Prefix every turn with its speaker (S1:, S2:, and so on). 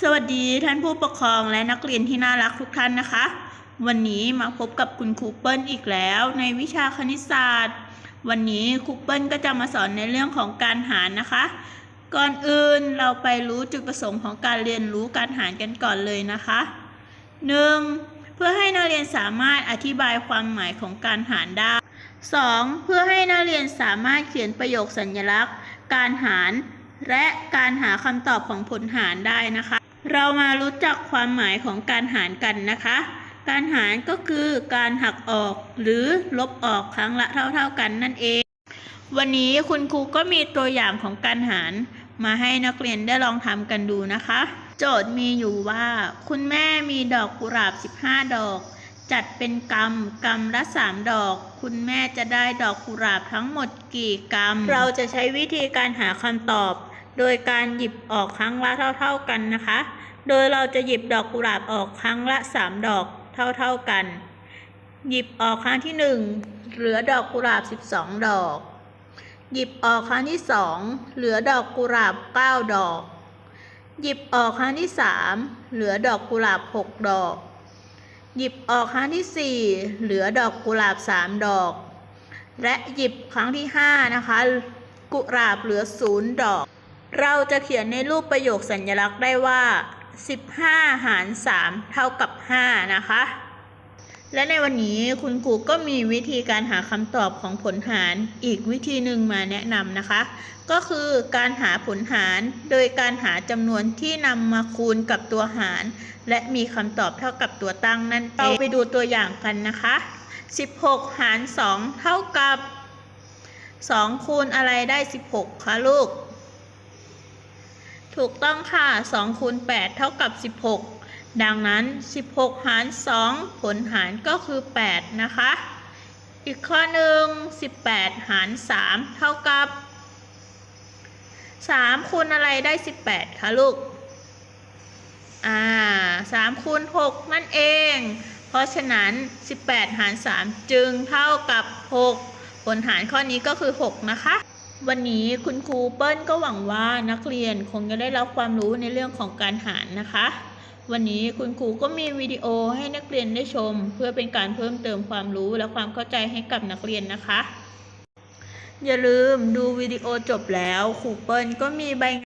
S1: สวัสดีท่านผู้ปกครองและนักเรียนที่น่ารักทุกท่านนะคะ วันนี้มาพบกับคุณครูเปิ้ลอีกแล้วในวิชาคณิตศาสตร์ วันนี้ครูเปิ้ลก็จะมาสอนในเรื่องของการหารนะคะ ก่อนอื่นเราไปรู้จุดประสงค์ของการเรียนรู้การหารกันก่อนเลยนะคะ 1. เพื่อให้นักเรียนสามารถอธิบายความหมายของการหารได้ 2. เพื่อให้นักเรียนสามารถเขียนประโยคสัญลักษณ์ การหาร และการหาคำตอบของผลหารได้นะคะ เรามารู้จักความหมายของการหารกันนะคะ การหารก็คือการหักออกหรือลบออกครั้งละเท่า ๆกันนั่นเอง วันนี้คุณครูก็มีตัวอย่างของการหาร มาให้นักเรียนได้ลองทำกันดูนะคะ โจทย์มีอยู่ว่า คุณแม่มีดอกกุหลาบ 15 ดอกจัดเป็นกำกำละ3ดอก คุณแม่จะได้ดอกกุหลาบทั้งหมดกี่กำเราจะใช้วิธีการหาคำตอบ โดยการหยิบออกครั้งละเท่า ๆกันนะคะ โดยเราจะหยิบดอกกุหลาบออกครั้งละ 3 ดอกเท่า ๆกัน หยิบออกครั้งที่ 1 เหลือดอกกุหลาบ 12 ดอก หยิบออกครั้งที่ 2 เหลือดอกกุหลาบ 9 ดอก หยิบออกครั้งที่ 3 เหลือดอกกุหลาบ 6 ดอก หยิบออกครั้งที่ 4 เหลือดอกกุหลาบ 3 ดอก และหยิบครั้งที่ 5 นะคะ กุหลาบเหลือ 0 ดอก เราจะเขียนในรูปประโยคสัญลักษณ์ได้ว่า 15 หาร 3 เท่ากับ 5 นะคะ และในวันนี้คุณครูก็มีวิธีการหาคำตอบของผลหารอีกวิธีหนึ่งมาแนะนำนะคะ ก็คือการหาผลหารโดยการหาจำนวนที่นำมาคูณกับตัวหาร และมีคำตอบเท่ากับตัวตั้งนั่นเองเราไปดูตัวอย่างกันนะคะ 16 หาร 2 เท่ากับ 2 คูณอะไรได้ 16 คะลูก ถูกต้องค่ะ2คูณ8เท่ากับ 16 ดังนั้น 16 หาร 2 ผลหารก็คือ 8 นะคะ อีกข้อหนึ่ง18 หาร 3 เท่ากับ 3 คูณอะไรได้ 18 คะลูก อ่า3คูณ6นั่นเอง เพราะฉะนั้น 18 หาร 3 จึงเท่ากับ 6 ผลหารข้อนี้ก็คือ 6 นะคะ วันนี้คุณครูเปิ้ลก็หวังว่านักเรียนคงจะได้รับความรู้ในเรื่องของการหารนะคะ วันนี้คุณครูก็มีวิดีโอให้นักเรียนได้ชม เพื่อเป็นการเพิ่มเติมความรู้และความเข้าใจให้กับนักเรียนนะคะ อย่าลืมดูวิดีโอจบแล้วครูเปิ้ลก็มีใบ